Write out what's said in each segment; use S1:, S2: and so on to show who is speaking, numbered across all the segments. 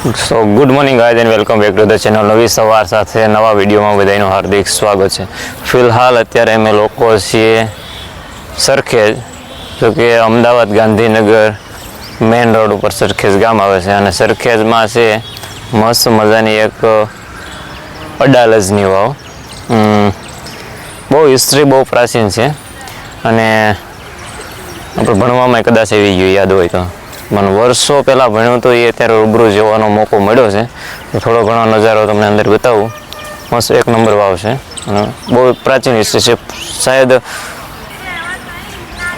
S1: So good morning guys and welcome back to the channel નવી સવાર સાથે નવા વિડીયોમાં બધાનું હાર્દિક સ્વાગત છે. ફિલહાલ અત્યારે અમે લોકો છીએ સરખેજ, જો કે અમદાવાદ ગાંધીનગર મેઇન રોડ ઉપર સરખેજ ગામ આવે છે અને સરખેજમાં છે મસ્ત મજાની એક અડાલજની વાવ. બહુ હિસ્ટ્રી બહુ પ્રાચીન છે અને આપણે ભણવામાં કદાચ એવી ગયું યાદ હોય તો. મને વર્ષો પહેલાં ભણ્યું તો એ અત્યારે રૂબરૂ જોવાનો મોકો મળ્યો છે. થોડો ઘણો નજારો તમને અંદર બતાવું. મસ્ત એક નંબર વાવ છે. અને બહુ પ્રાચીન હિસ્ટ્રી છે. શાયદ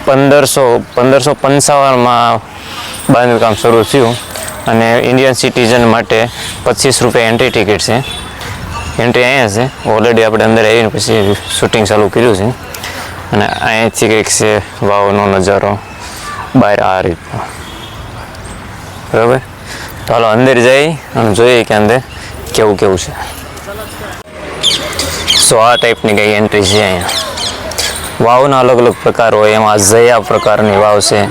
S1: પંદરસો પંદરસો પંચાવનમાં બાંધકામ શરૂ થયું. અને ઇન્ડિયન સિટીઝન માટે પચીસ રૂપિયા એન્ટ્રી ટિકિટ છે. એન્ટ્રી અહીંયા છે. ઓલરેડી આપણે અંદર આવીને પછી શૂટિંગ ચાલુ કર્યું છે. અને અહીંયાથી કંઈક છે વાવનો નજારો. બહાર આ રીતનો બરાબર? હાલો અંદર જઈ અને જોઈએ કે અંદર કેવું કેવું છે. સો આ ટાઈપની કંઈ એન્ટ્રી છે અહીંયા. વાવના અલગ અલગ પ્રકાર હોય, એમાં જયા પ્રકારની વાવ છે.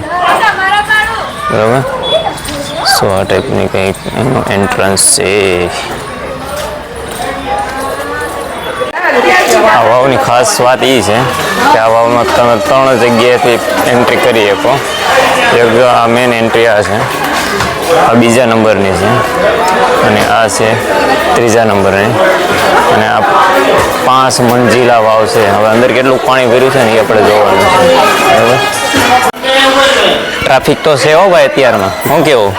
S1: બરાબર? સો આ ટાઈપની કંઈક એનું એન્ટ્રન્સ છે. આ વાવની ખાસ વાત એ છે કે આ વાવમાં તમે ત્રણ જગ્યાએથી એન્ટ્રી કરી શકો. એક મેન એન્ટ્રી આ છે. આ બીજા નંબરની છે. અને આ છે ત્રીજા નંબરની. અને આ પાંચ મંજિલા વાવ છે. હવે અંદર કેટલું પાણી ભર્યું છે ને એ આપણે જોવાનું છે. બરાબર? ટ્રાફિક તો છે હો ભાઈ અત્યારમાં. હું કેવું?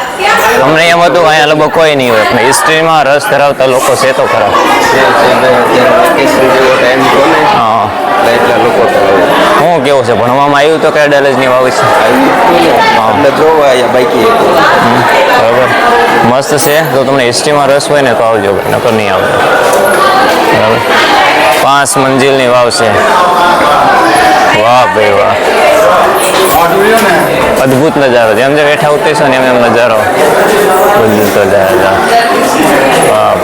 S1: તમને એમ હતું અહીંયા લગભગ કોઈ નહીં હોય. પણ હિસ્ટ્રીમાં રસ ધરાવતા લોકો છે તો ખરા. હા. છે. ભણવામાં આવ્યું તો કયા ડેલેજની વાવ છે? બરાબર. મસ્ત છે. જો તમને હિસ્ટ્રીમાં રસ હોય ને તો આવજો નકર નહીં આવે બરાબર. પાંચ મંજિલની વાવ છે. વાહ ભાઈ વાહ. અદ્ભુત નજારો. જેમ જેમ બેઠા ઉતરીશો ને એમ એમ નજારો. જાય જાય. વાહ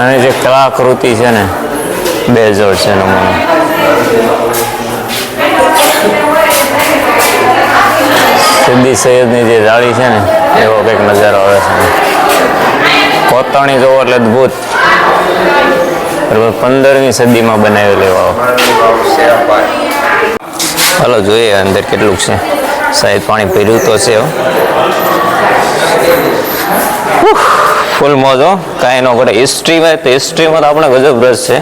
S1: અને જે કલાકૃતિ છે ને બે જોડ છે નમૂનો સૈયદની જે જાળી છે ને, એવો કંઈક નજારો આવે છે. કોતરણી જોવો એટલે અદ્ભુત. પંદરમી સદીમાં બનાવેલી વાવ. ચાલો જોઈએ અંદર કેટલું છે. સાહેબ, પાણી પીર્યું તો છે ફૂલ મોજો કાંઈ ન ઘટે. હિસ્ટ્રીમાં તો હિસ્ટ્રીમાં તો આપણે ગજબ રસ છે.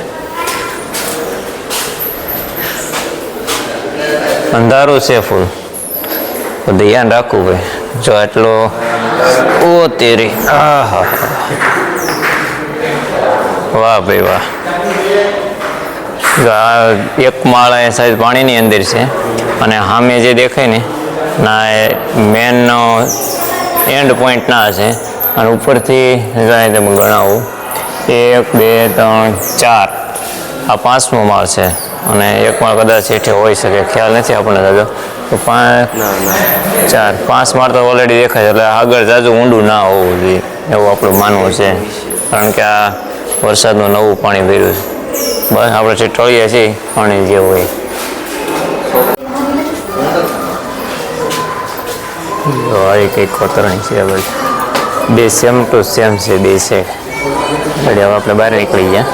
S1: અંધારું છે ફૂલ ધ્યાન રાખવું ભાઈ જો એટલો ઓ તેરી. આહા. વાહ ભાઈ વાહ. આ એક માળ એ સાઈઝ પાણીની અંદર છે. અને સામે જે દેખાય ને, ના એ મેનનો એન્ડ પોઈન્ટ ના છે. અને ઉપરથી જાય તમે ગણાવું. એક, બે, ત્રણ, ચાર. આ પાંચમો માળ છે. અને એક માળ કદાચ હેઠે હોઈ શકે. ખ્યાલ નથી આપણને દાદા. તો પાંચ ચાર. પાંચ માળ તો ઓલરેડી દેખાય છે. એટલે આગળ જાજુ ઊંડું ના હોવું જોઈએ. એવું આપણું માનવું છે. કારણ કે આ વરસાદનું નવું પાણી ભર્યું છે. બસ આપણે જે ટળીએ છીએ પાણી જે હોય. આવી કંઈક કોતરણી છે આગળ બે સેમ ટુ સેમ છે બે છે. એટલે હવે આપણે બહાર નીકળી ગયા.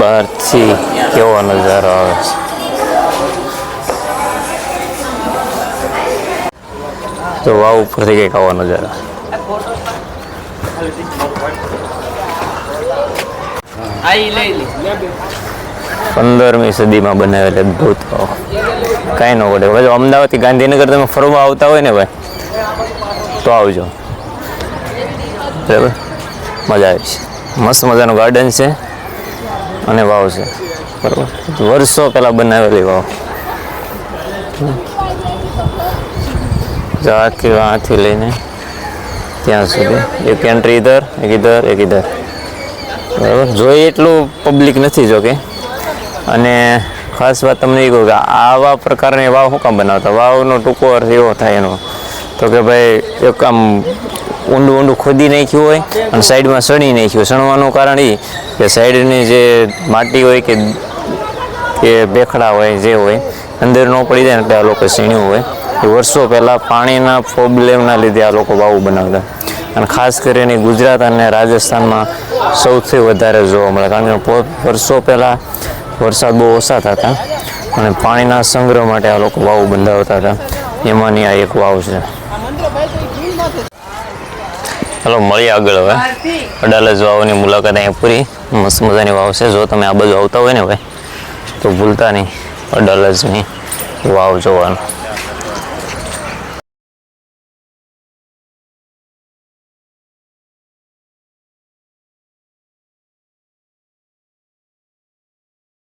S1: બહારથી કેવો નજારો આવે છે. તો વાવ ઉપરથી કંઈક આવો નજારો પંદરમી સદીમાં બનાવેલ અદભુત વાવ. કાંઈ ન પડે જો અમદાવાદથી ગાંધીનગર તમે ફરવા આવતા હોય ને ભાઈ તો આવજો. બરાબર? મજા આવી છે મસ્ત મજાનું ગાર્ડન છે અને વાવ છે. બરાબર? વર્ષો પહેલાં બનાવેલી વાવ. જો આખી આથી લઈને ત્યાં સુધી. એક એન્ટ્રી ઇધર એક ઇધર એક ઇધર બરાબર? જોઈએ એટલું પબ્લિક નથી જોકે. અને ખાસ વાત તમને એ કહું કે આવા પ્રકારની વાવ શું કામ બનાવતા? વાવનો ટૂંકો અર્થ એવો થાય એનો. તો કે ભાઈ, એક આમ ઊંડું ઊંડું ખોદી નાખ્યું હોય અને સાઈડમાં સણી નાખ્યું. સણવાનું કારણ એ કે સાઈડની જે માટી હોય કે કે ભેખડા હોય, જે હોય, અંદર ન પડી જાય એટલે આ લોકો સીણ્યું હોય. વર્ષો પહેલાં પાણીના પ્રોબ્લેમના લીધે આ લોકો વાવું બનાવતા. અને ખાસ કરીને ગુજરાત અને રાજસ્થાનમાં સૌથી વધારે જોવા મળે. કારણ કે વર્ષો પહેલાં વરસાદ બહુ ઓછા થતા અને પાણીના સંગ્રહ માટે આ લોકો વાવ બંધાવતા હતા. એમાંની આ એક વાવ છે. ચાલો મળીએ આગળ હવે. અડાલજ વાવની મુલાકાત અહીંયા પૂરી. મસ્ત મજાની વાવ છે. જો તમે આ બાજુ આવતા હોય ને ભાઈ, તો ભૂલતા નહીં અડાલજની વાવ જોવાનું.